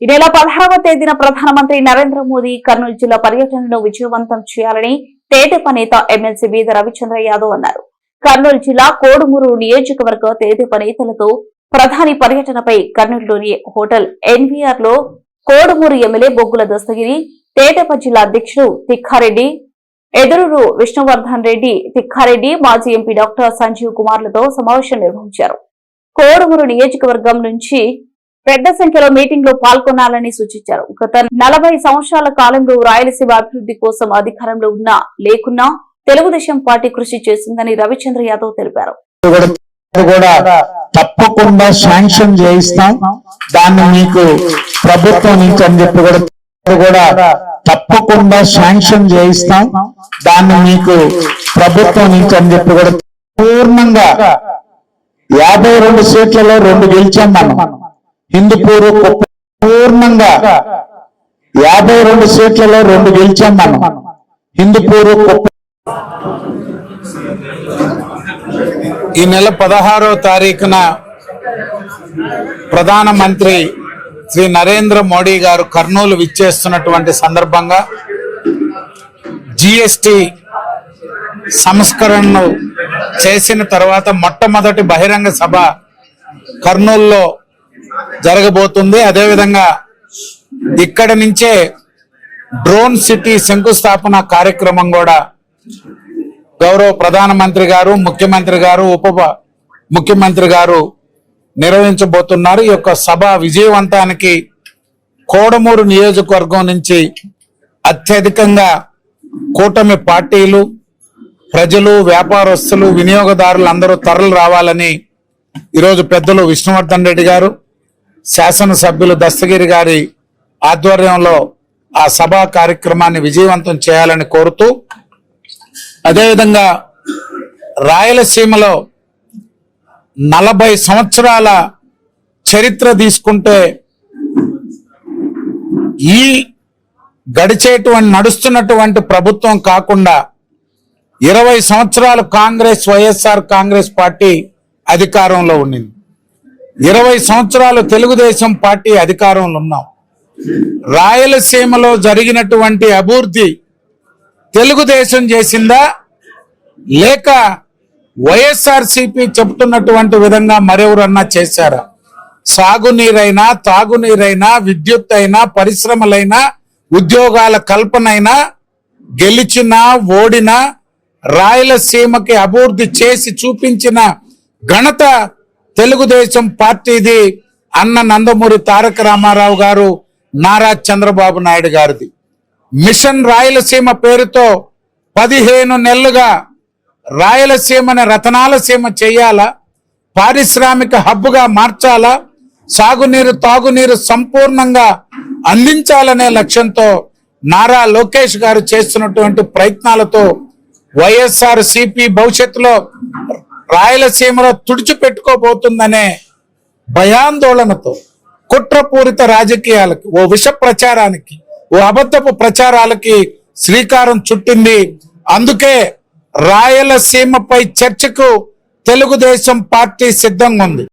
ఈ నెల పదహారవ తేదీన ప్రధానమంత్రి నరేంద్ర మోదీ కర్నూలు జిల్లా పర్యటనను విజయవంతం చేయాలని తేదెప నేత ఎమ్మెల్సీ బీద రవిచంద్ర యాదవ్ అన్నారు. కర్నూలు జిల్లా కోడుమూరు నియోజకవర్గ తేదెప నేతలతో ప్రధాని పర్యటనపై కర్నూలులోని హోటల్ ఎన్వీఆర్లో కోడుమూరు ఎమ్మెల్యే బొగ్గుల దస్తగిరి తేదెప జిల్లా అధ్యక్షుడు తిక్కారెడ్డి ఎదురూరు విష్ణువర్ధన్ రెడ్డి తిక్కారెడ్డి మాజీ ఎంపీ డాక్టర్ సంజీవ్ కుమార్లతో సమావేశం నిర్వహించారు. కోడుమూరు నియోజకవర్గం నుంచి పెద్ద సంఖ్యలో మీటింగ్లో పాల్గొనాలని సూచించారు. గత నలభై సంవత్సరాల కాలంలో రాయలసీమ అభివృద్ధి కోసం అధికారంలో ఉన్నా లేకున్నా తెలుగుదేశం పార్టీ కృషి చేసిందని రవిచంద్ర యాదవ్ తెలిపారు. కూడా తప్పకుండా శాంక్షన్ చేయిస్తాం. దాన్ని మీకు ప్రభుత్వం నుంచి అని చెప్పి కూడా కూడా తప్పకుండా శాంక్షన్ చేయిస్తాం. దాన్ని మీకు ప్రభుత్వం నుంచి అని చెప్పి కూడా పూర్ణంగా యాభై రెండు సీట్లలో రెండు గెలిచాం మనం. హిందూపూర్ పూర్ణంగా యాభై రెండు సీట్లలో రెండు గెలిచాం మనం. హిందూపూర్ ఈ నెల పదహారో తారీఖున ప్రధానమంత్రి శ్రీ నరేంద్ర మోడీ గారు కర్నూలు విచ్చేస్తున్నటువంటి సందర్భంగా జిఎస్టి సంస్కరణను చేసిన తర్వాత మొట్టమొదటి బహిరంగ సభ కర్నూలులో జరగబోతుంది. అదేవిధంగా ఇక్కడ నుంచే డ్రోన్ సిటీ శంకుస్థాపన కార్యక్రమం కూడా గౌరవ ప్రధానమంత్రి గారు ముఖ్యమంత్రి గారు ఉప ముఖ్యమంత్రి గారు నిర్వహించబోతున్నారు. ఈ యొక్క సభ విజయవంతానికి కోడమూరు నియోజకవర్గం నుంచి అత్యధికంగా కూటమి పార్టీలు ప్రజలు వ్యాపారస్తులు వినియోగదారులు అందరూ తరలి రావాలని ఈరోజు పెద్దలు విష్ణువర్ధన్ రెడ్డి గారు శాసనసభ్యులు దస్తగిరి గారి ఆధ్వర్యంలో ఆ సభా కార్యక్రమాన్ని విజయవంతం చేయాలని కోరుతూ అదేవిధంగా రాయలసీమలో నలభై సంవత్సరాల చరిత్ర తీసుకుంటే ఈ గడిచేటువంటి నడుస్తున్నటువంటి ప్రభుత్వం కాకుండా ఇరవై సంవత్సరాలు కాంగ్రెస్ వైఎస్ఆర్ కాంగ్రెస్ పార్టీ అధికారంలో ఉండింది. ఇరవై సంవత్సరాలు తెలుగుదేశం పార్టీ అధికారంలో ఉన్నాం. రాయలసీమలో జరిగినటువంటి అభివృద్ధి తెలుగుదేశం చేసిందా? లేక వైఎస్ఆర్సిపి చెప్తున్నటువంటి విధంగా మరెవరన్నా చేశారా? సాగునీరైనా తాగునీరైనా విద్యుత్ అయినా పరిశ్రమలైనా ఉద్యోగాల కల్పనైనా గెలిచినా ఓడినా రాయలసీమకి అభివృద్ధి చేసి చూపించిన ఘనత తెలుగుదేశం పార్టీది అన్న నందమూరి తారక రామారావు గారు నారా చంద్రబాబు నాయుడు గారిది. మిషన్ రాయలసీమ పేరుతో పదిహేను నెలలుగా రాయలసీమని రతనాల సీమ చేయాలా? పారిశ్రామిక హబ్బుగా మార్చాలా? సాగునీరు తాగునీరు సంపూర్ణంగా అందించాలనే లక్ష్యంతో నారా లోకేష్ గారు చేస్తున్నటువంటి ప్రయత్నాలతో వైఎస్ఆర్ సిపి భవిష్యత్తులో రాయలసీమలో తుడిచిపెట్టుకోబోతుందనే భయాందోళనతో కుట్రపూరిత రాజకీయాలకి ఓ విష ప్రచారానికి ఓ అబద్ధపు ప్రచారాలకి శ్రీకారం చుట్టింది. అందుకే రాయలసీమపై చర్చకు తెలుగుదేశం పార్టీ సిద్ధంగా ఉంది